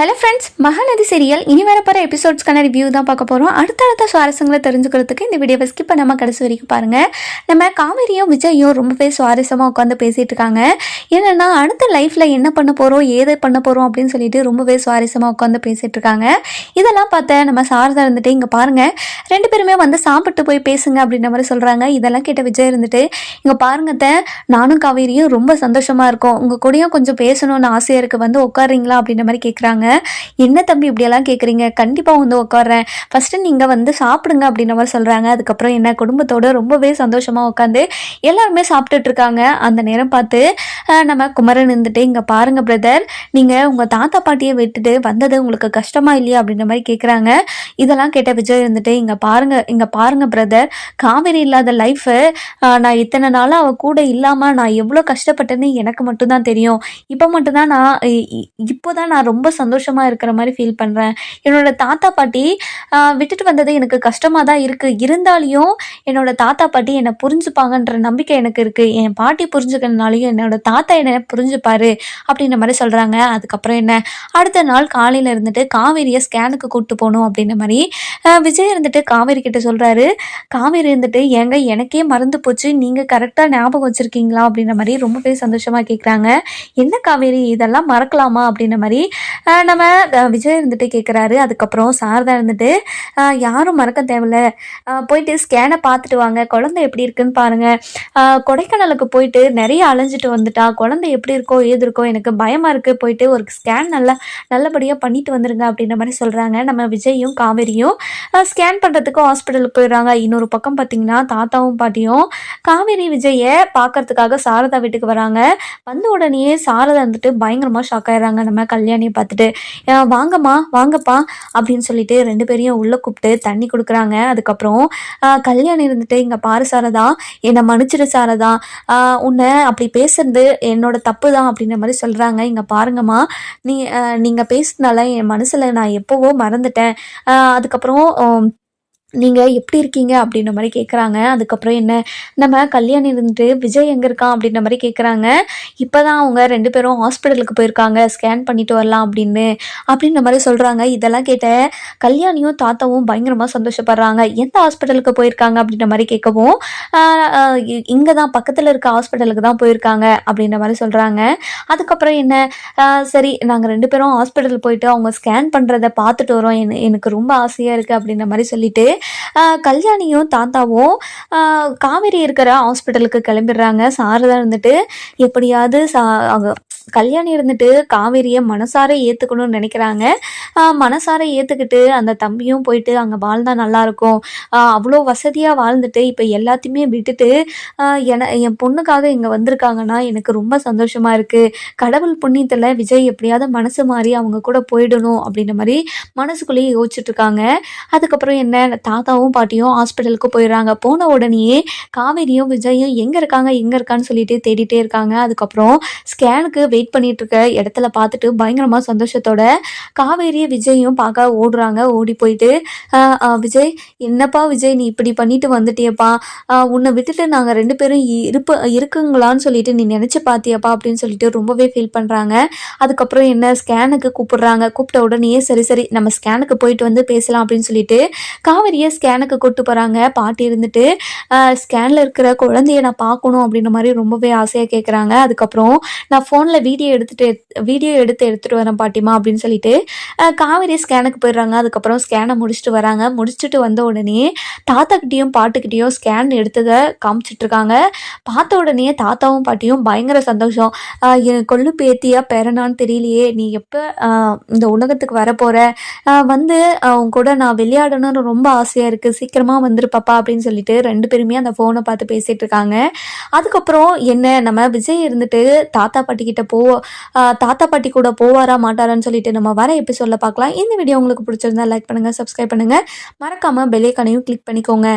Hello friends Mahanadi serial இனி வரப்போகிற எபிசோட்ஸ்க்கான review தான் பார்க்க போகிறோம் அடுத்தடுத்த சுவாரஸ்யங்களை தெரிஞ்சுக்கிறதுக்கு இந்த வீடியோவை ஸ்கிப் பண்ணாமல் கடைசி வரைக்கும் பாருங்கள் நம்ம காவேரியும் விஜயும் ரொம்பவே சுவாரஸ்யமாக உட்காந்து பேசிகிட்டு இருக்காங்க. ஏன்னா அடுத்த லைஃப்பில் என்ன பண்ண போகிறோம் ஏதை பண்ண போகிறோம் அப்படின்னு சொல்லிட்டு ரொம்பவே சுவாரஸ்யமாக உட்காந்து பேசிகிட்டு இருக்காங்க. இதெல்லாம் பார்த்த நம்ம சாரதா இருந்துட்டு இங்கே பாருங்கள் ரெண்டு பேருமே வந்து சாப்பிட்டு போய் பேசுங்க அப்படின்ற மாதிரி சொல்கிறாங்க இதெல்லாம் கேட்ட விஜய் இருந்துட்டு இங்கே பாருங்க நானும் காவேரியும் ரொம்ப சந்தோஷமாக இருக்கும். உங்கள் கூடயும் கொஞ்சம் பேசணும்னு ஆசையாக இருக்குது வந்து உட்காருங்களா அப்படின்ற மாதிரி கேட்குறாங்க என்ன தம்பி இப்படியெல்லாம் கேட்குறீங்க கண்டிப்பாக வந்து உட்காடுறேன் ஃபஸ்ட்டு நீங்கள் வந்து சாப்பிடுங்க அப்படின்ற மாதிரி சொல்கிறாங்க அதுக்கப்புறம் என்ன? குடும்பத்தோடு ரொம்பவே சந்தோஷமாக உட்காந்து எல்லாருமே சாப்பிட்டுட்டு இருக்காங்க. அந்த நேரம் பார்த்து நம்ம குமரன் இருந்துட்டு இங்கே பாருங்கள் பிரதர் நீங்கள் உங்கள் தாத்தா பாட்டியை விட்டுட்டு வந்தது உங்களுக்கு கஷ்டமாக இல்லையா? அப்படின்ற மாதிரி கேட்குறாங்க இதெல்லாம் கேட்ட விஜய் இருந்துட்டு இங்கே பாருங்கள் இங்கே பாருங்கள் பிரதர் காவேரி இல்லாத லைஃபு நான் இத்தனை நாளாக அவள் கூட இல்லாமல் நான் எவ்வளோ கஷ்டப்பட்டேன்னு எனக்கு மட்டும்தான் தெரியும். இப்போ மட்டும்தான் நான் இப்போ தான் நான் ரொம்ப சந்தோஷம் சந்தோஷமாக இருக்கிற மாதிரி ஃபீல் பண்ணுறேன் என்னோட தாத்தா பாட்டி விட்டுட்டு வந்தது எனக்கு கஷ்டமாக தான் இருக்குது இருந்தாலையும் என்னோட தாத்தா பாட்டி என்னை புரிஞ்சுப்பாங்கன்ற நம்பிக்கை எனக்கு இருக்குது என் பாட்டி புரிஞ்சுக்கிறனாலையும் என்னோட தாத்தா என்னை புரிஞ்சுப்பாரு அப்படின்ற மாதிரி சொல்கிறாங்க அதுக்கப்புறம் என்ன? அடுத்த நாள் காலையில் இருந்துட்டு காவேரியை ஸ்கேனுக்கு கூப்பிட்டு போகணும் அப்படின்ற மாதிரி விஜய் இருந்துட்டு காவேரி கிட்ட சொல்கிறாரு காவேரி இருந்துட்டு ஏங்க எனக்கே மறந்து போச்சு. நீங்கள் கரெக்டாக ஞாபகம் வச்சுருக்கீங்களா? அப்படின்ற மாதிரி ரொம்பவே சந்தோஷமாக கேட்குறாங்க என்ன காவேரி? இதெல்லாம் மறக்கலாமா? அப்படின்ற மாதிரி நம்ம விஜய் இருந்துட்டு கேட்குறாரு அதுக்கப்புறம் சாரதா இருந்துட்டு யாரும் மறக்க தேவையில்ல போயிட்டு ஸ்கேனை பார்த்துட்டு வாங்க. குழந்தை எப்படி இருக்குன்னு பாருங்கள் கொடைக்கானலுக்கு போயிட்டு நிறைய அலைஞ்சிட்டு வந்துட்டா. குழந்தை எப்படி இருக்கோ ஏது இருக்கோ எனக்கு பயமாக இருக்குது போயிட்டு ஒரு ஸ்கேன் நல்லா நல்லபடியாக பண்ணிட்டு வந்துருங்க அப்படின்ற மாதிரி சொல்கிறாங்க நம்ம விஜயும் காவேரியும். ஸ்கேன் பண்ணுறதுக்கு ஹாஸ்பிட்டலுக்கு போயிடுறாங்க. இன்னொரு பக்கம் பார்த்தீங்கன்னா தாத்தாவும் பாட்டியும். காவேரி விஜயை பார்க்கறதுக்காக சாரதா வீட்டுக்கு வராங்க. வந்த உடனேயே சாரதா வந்துட்டு பயங்கரமாக ஷாக் ஆயிடுறாங்க. நம்ம கல்யாணியை பார்த்துட்டு. வாங்கம்மா வாங்கப்பா அப்படின்னு சொல்லிட்டு ரெண்டு பேரையும் உள்ளே கூப்பிட்டு தண்ணி கொடுக்குறாங்க. அதுக்கப்புறம் கல்யாணம் இருந்துட்டு இங்கே பாரு சாரதா என்னை மன்னிச்சிரு சாரதா. உன்னை அப்படி பேசுறது என்னோட தப்பு தான் அப்படின்ற மாதிரி சொல்கிறாங்க இங்கே பாருங்கம்மா நீ நீங்கள் பேசுனால என் மனசில் நான் எப்போவோ மறந்துட்டேன். அதுக்கப்புறம் நீங்கள் எப்படி இருக்கீங்க அப்படின்ற மாதிரி கேட்குறாங்க அதுக்கப்புறம் என்ன? நம்ம கல்யாணி இருந்துட்டு விஜய் எங்கே இருக்கான் அப்படின்ற மாதிரி கேட்குறாங்க இப்போ தான் அவங்க ரெண்டு பேரும் ஹாஸ்பிட்டலுக்கு போயிருக்காங்க. ஸ்கேன் பண்ணிட்டு வரலாம் அப்படின்னு அப்படின்ற மாதிரி சொல்கிறாங்க இதெல்லாம் கேட்ட கல்யாணியும் தாத்தாவும் பயங்கரமாக சந்தோஷப்படுறாங்க. எந்த ஹாஸ்பிட்டலுக்கு போயிருக்காங்க அப்படின்ற மாதிரி கேட்கவும் இங்கே தான் பக்கத்தில் இருக்க ஹாஸ்பிட்டலுக்கு தான் போயிருக்காங்க அப்படின்ற மாதிரி சொல்கிறாங்க அதுக்கப்புறம் என்ன? சரி நாங்கள் ரெண்டு பேரும் ஹாஸ்பிட்டல் போயிட்டு அவங்க ஸ்கேன் பண்ணுறத பார்த்துட்டு வரோம். எனக்கு ரொம்ப ஆசையாக இருக்குது அப்படின்ற மாதிரி சொல்லிட்டு கல்யாணியும் தாத்தாவும் ஆஹ் காவேரி இருக்கிற ஹாஸ்பிட்டலுக்கு கிளம்பிடுறாங்க. சாரதா இருந்துட்டு எப்படியாவது சா அவங்க கல்யாணி இருந்துட்டு காவேரியை மனசார ஏற்றுக்கணும்னு நினைக்கிறாங்க. மனசார ஏற்றுக்கிட்டு அந்த தம்பியும் போயிட்டு அங்கே வாழ்ந்தா நல்லாயிருக்கும். அவ்வளோ வசதியாக வாழ்ந்துட்டு இப்போ எல்லாத்தையுமே விட்டுட்டு என என் பொண்ணுக்காக இங்கே வந்திருக்காங்கன்னா எனக்கு ரொம்ப சந்தோஷமாக இருக்குது கடவுள் புண்ணியத்தில் விஜய் எப்படியாவது மனசு மாறி அவங்க கூட போயிடணும் அப்படின்ற மாதிரி மனசுக்குள்ளேயே யோசிச்சுட்ருக்காங்க. அதுக்கப்புறம் என்ன தாத்தாவும் பாட்டியும் ஹாஸ்பிட்டலுக்கு போயிடுறாங்க. போன உடனேயே காவேரியும் விஜயும் எங்கே இருக்காங்க எங்கே இருக்கான்னு சொல்லிட்டு தேடிட்டே இருக்காங்க. அதுக்கப்புறம் ஸ்கேனுக்கு வெயிட் பண்ணிட்டு இருக்க இடத்துல பார்த்துட்டு பயங்கரமாக சந்தோஷத்தோட காவேரியை விஜயும் பார்க்க ஓடுறாங்க. ஓடி போயிட்டு விஜய் என்னப்பா விஜய் நீ இப்படி பண்ணிட்டு வந்துட்டியப்பா? உன்னை விட்டுட்டு நாங்கள் ரெண்டு பேரும் இருப்பு இருக்குங்களான்னு சொல்லிட்டு நீ நினச்சி பார்த்தியப்பா அப்படின்னு சொல்லிட்டு ரொம்பவே ஃபீல் பண்ணுறாங்க அதுக்கப்புறம் என்ன ஸ்கேனுக்கு கூப்பிடுறாங்க. கூப்பிட்ட உடனே சரி சரி நம்ம ஸ்கேனுக்கு போயிட்டு வந்து பேசலாம் அப்படின்னு சொல்லிட்டு காவேரியை ஸ்கேனுக்கு கூப்பிட்டு போகிறாங்க பாட்டி இருந்துட்டு ஸ்கேனில் இருக்கிற குழந்தைய நான் பார்க்கணும் அப்படின்ற மாதிரி ரொம்பவே ஆசையாக கேட்குறாங்க அதுக்கப்புறம் நான் ஃபோனில் வீடியோ எடுத்துட்டு வீடியோ எடுத்து எடுத்துகிட்டு வரேன் பாட்டிமா அப்படின்னு சொல்லிட்டு காவேரி ஸ்கேனுக்கு போயிடுறாங்க. அதுக்கப்புறம் ஸ்கேனை முடிச்சுட்டு வராங்க. முடிச்சுட்டு வந்த உடனே தாத்தாக்கிட்டேயும் பாட்டுக்கிட்டேயும் ஸ்கேன் எடுத்ததை காமிச்சிட்ருக்காங்க. பார்த்த உடனே தாத்தாவும் பாட்டியும் பயங்கர சந்தோஷம். என் கொள்ளு பேத்தியா பேரனான்னு தெரியலையே. நீ எப்போ இந்த உலகத்துக்கு வரப்போகிற வந்து அவங்க கூட நான் விளையாடணும்னு ரொம்ப ஆசையாக இருக்குது சீக்கிரமாக வந்துரு பாப்பா அப்படின்னு சொல்லிட்டு ரெண்டு பேருமே அந்த ஃபோனை பார்த்து பேசிகிட்டு இருக்காங்க அதுக்கப்புறம் என்ன நம்ம விஜய் இருந்துட்டு தாத்தா பாட்டி கிட்ட போ தாத்தா பாட்டி கூட போவாரா மாட்டாரான்னு சொல்லிட்டு நம்ம வர எபிசோடில் பார்க்கலாம். இந்த வீடியோ உங்களுக்கு பிடிச்சிருந்தா லைக் பண்ணுங்கள் சப்ஸ்கிரைப் பண்ணுங்கள் மறக்காமல் பெல்லைக்கானையும் கிளிக் பண்ணிக்கோங்க.